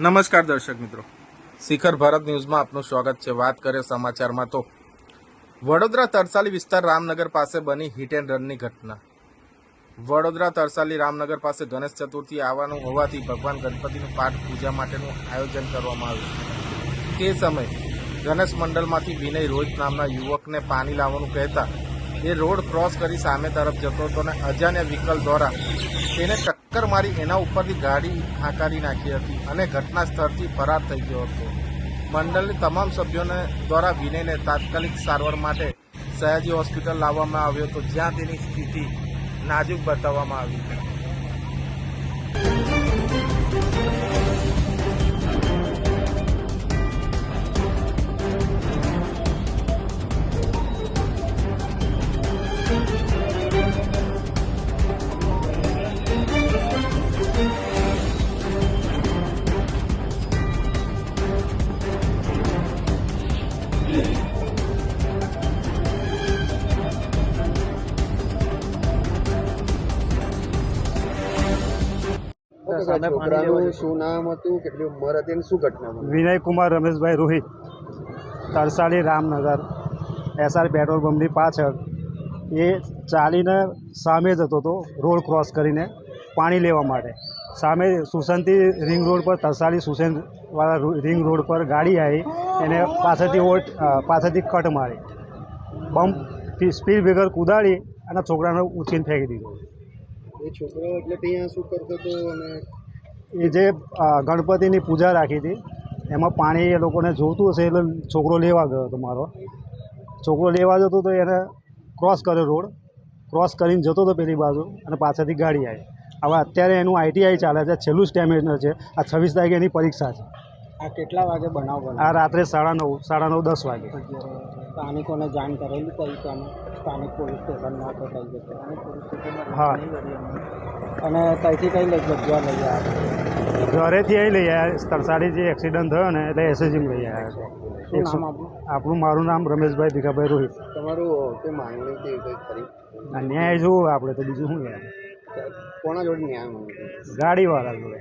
નમસ્કાર દર્શક મિત્રો. શિખર ભારત ન્યૂઝમાં આપનું સ્વાગત છે. વાત કરીએ સમાચારમાં તો વડોદરા તરસાલી વિસ્તાર રામનગર પાસે બની હિટ એન્ડ રનની ઘટના. વડોદરા તરસાલી રામનગર પાસે ગણેશ ચતુર્થી આવવાનું હોવાથી ભગવાન ગણપતિનું પાઠ પૂજા માટેનું આયોજન કરવામાં આવ્યું. તે સમયે ગણેશ મંડળમાંથી વિનય રોજ નામના યુવકને પાણી લાવવાનું કહેતા એ રોડ ક્રોસ કરી સામે તરફ જતો હતો અને અજાણ્યા વ્હીકલ દ્વારા તેને ટક્કર મારી એના ઉપરથી ગાડી હાંકારી નાખી હતી અને ઘટના સ્થળથી ફરાર થઈ ગયો હતો. મંડળની તમામ સભ્યોને દ્વારા વિનયને તાત્કાલિક સારવાર માટે સયાજી હોસ્પિટલ લાવવામાં આવ્યો હતો જ્યાં તેની સ્થિતિ નાજુક બતાવવામાં આવી. ઓકે, સામે પાણી શું નામ હતું કેટલી ઉંમર હતી અને શું ઘટના બની? Vinay Kumar Rameshbhai Rohit Tarsali Ramnagar S R petrol પંપની પાછળ. એ ચાલીને સામે જતો હતો રોડ ક્રોસ કરીને પાણી લેવા માટે. સામે સુશાંતિ રિંગ રોડ પર તરસાલી સુશાંતવાળા રિંગ રોડ પર ગાડી આવી એને પાછળથી ઓટ પાછળથી કટ મારી. બમ્પ સ્પીડ બ્રેકર કુદાડી અને છોકરાને ઉછીને ફેંકી દીધો. એ છોકરો એટલે ત્યાં શું કરતો હતો અને એ જે ગણપતિની પૂજા રાખી હતી, એમાં પાણી એ લોકોને જોતું હશે એટલે છોકરો લેવા ગયો હતો મારો. છોકરો લેવા જતો તો એને ક્રોસ કર્યો રોડ ક્રોસ કરીને જતો હતો પેલી બાજુ અને પાછળથી ગાડી આવી. હવે અત્યારે એનું આઈટીઆઈ ચાલે છે, છેલ્લું સ્ટેમિનર છે. આ છવ્વીસ તારીખે એની પરીક્ષા છે. આ કેટલા વાગે બનાવ બન્યો આ રાત્રે સાડા નવ સાડા નવ દસ વાગે. સ્થાનિકોને જાણ કરેલી કઈ તમે સ્થાનિક પોલીસ સ્ટેશનમાં તો કઈ જશે સ્થાનિક પોલીસ સ્ટેશનમાં હા. અને ત્યાંથી કઈ લઈ જગ્યા લઈ આવ્યા? ઘરેથી અહીં લઈ આવ્યા. તરસાડી જે એક્સિડન્ટ થયો ને એટલે એસએજીમાં લઈ આવ્યા છે. આપણું મારું નામ રમેશભાઈ ભીખાભાઈ રોહિત. તમારું કોઈ માંગણી કે કંઈ ખરી? ન્યાય જોવો આપણે તો બીજું શું યાર કોના જોડે ન્યાય ગાડીવાળા જોડે.